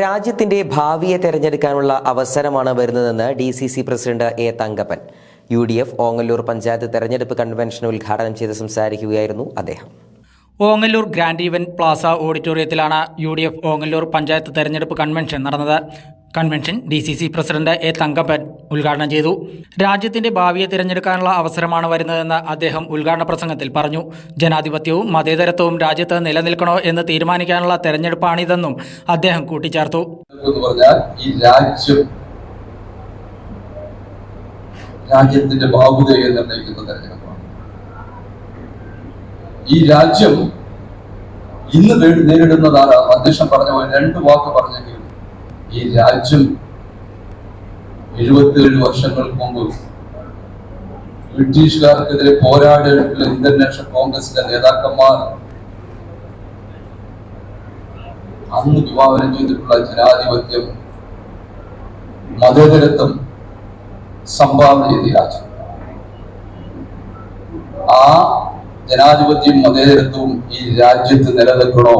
രാജ്യത്തിന്റെ ഭാവിയെ തെരഞ്ഞെടുക്കാനുള്ള അവസരമാണ് വരുന്നതെന്ന് D C C president A Thankappan. U D F Ongallur panchayat തെരഞ്ഞെടുപ്പ് കൺവെൻഷൻ ഉദ്ഘാടനം ചെയ്ത് സംസാരിക്കുകയായിരുന്നു അദ്ദേഹം. ഓങ്ങല്ലൂർ ഗ്രാൻഡ് ഇവന്റ് പ്ലാസ ഓഡിറ്റോറിയത്തിലാണ് U D F Ongallur panchayat തെരഞ്ഞെടുപ്പ് കൺവെൻഷൻ നടന്നത്. Convention D C C president A Thankappan ഉദ്ഘാടനം ചെയ്തു. രാജ്യത്തിന്റെ ഭാവിയെ തിരഞ്ഞെടുക്കാനുള്ള അവസരമാണ് വരുന്നതെന്ന് അദ്ദേഹം ഉദ്ഘാടന പ്രസംഗത്തിൽ പറഞ്ഞു. ജനാധിപത്യവും മതേതരത്വവും രാജ്യത്ത് നിലനിൽക്കണോ എന്ന് തീരുമാനിക്കാനുള്ള തെരഞ്ഞെടുപ്പാണിതെന്നും അദ്ദേഹം കൂട്ടിച്ചേർത്തു. ഈ രാജ്യം രാജ്യത്തിന്റെ ഭാവുകയെ നിർണയിക്കുന്ന തെരഞ്ഞെടുപ്പാണ്. ഈ രാജ്യം ഇന്ന് നേരിടുന്നതാണ് അധ്യക്ഷൻ പറഞ്ഞ രണ്ട് വാക്ക് പറഞ്ഞെങ്കിലും ഈ രാജ്യം എഴുപത്തിയേഴ് വർഷങ്ങൾക്ക് മുമ്പ് ബ്രിട്ടീഷുകാർക്കെതിരെ പോരാടിയിട്ടുള്ള ഇന്ത്യൻ നാഷണൽ കോൺഗ്രസിന്റെ നേതാക്കന്മാർ അന്ന് വിഭാവനം ചെയ്തിട്ടുള്ള ജനാധിപത്യം മതേതരത്വം സംഭാവന ചെയ്ത രാജ്യം. ആ ജനാധിപത്യം മതേതരത്വവും ഈ രാജ്യത്ത് നിലനിൽക്കണോ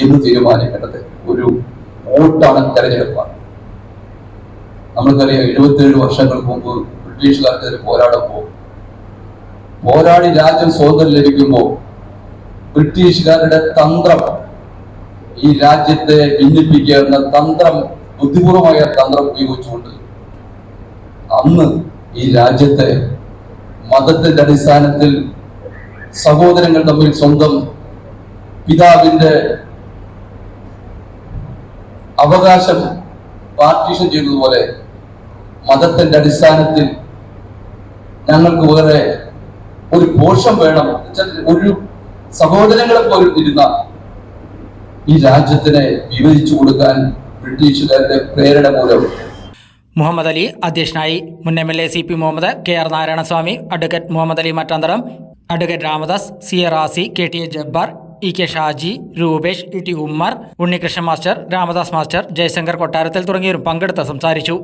എന്ന് തീരുമാനിക്കേണ്ടത് ഒരു വോട്ടാണ് തെരഞ്ഞെടുപ്പാണ് നമ്മൾക്കറിയാം എഴുപത്തിയേഴ് വർഷങ്ങൾക്ക് മുമ്പ് ബ്രിട്ടീഷുകാർക്കെതിരെ പോരാടുമ്പോൾ പോരാടി രാജ്യം സ്വാതന്ത്ര്യം ലഭിക്കുമ്പോൾ ബ്രിട്ടീഷുകാരുടെ തന്ത്രം ഈ രാജ്യത്തെ ഭിന്നിപ്പിക്കുക എന്ന തന്ത്രം ബുദ്ധിപൂർവമായ തന്ത്രം ഉപയോഗിച്ചുകൊണ്ട് അന്ന് ഈ രാജ്യത്തെ മതത്തിന്റെ അടിസ്ഥാനത്തിൽ സഹോദരങ്ങൾ തമ്മിൽ സ്വന്തം പിതാവിന്റെ അവകാശം പാർട്ടീഷൻ ചെയ്തതുപോലെ മതത്തിന്റെ അടിസ്ഥാനത്തിൽ ഞങ്ങൾക്ക് വേറെ ഒരു പോഷം വേണം. ഒരു സഹോദരങ്ങളെ പോലും ഇരുന്ന ഈ രാജ്യത്തിനെ വിവരിച്ചു കൊടുക്കാൻ ബ്രിട്ടീഷുകാരുടെ പ്രേരണ മൂലം. മുഹമ്മദ് അലി അധ്യക്ഷനായി മുൻ M L A C P Muhammad K R Narayanaswamy advocate Muhammad Ali Mattantharam advocate Ramadas C A Razi K T A Jabbar E K Shaji Rupesh E T Ummer Unnikrishnan master Ramadas master Jayashankar Kottarathil തുടങ്ങിയവരും പങ്കെടുത്ത് സംസാരിച്ചു.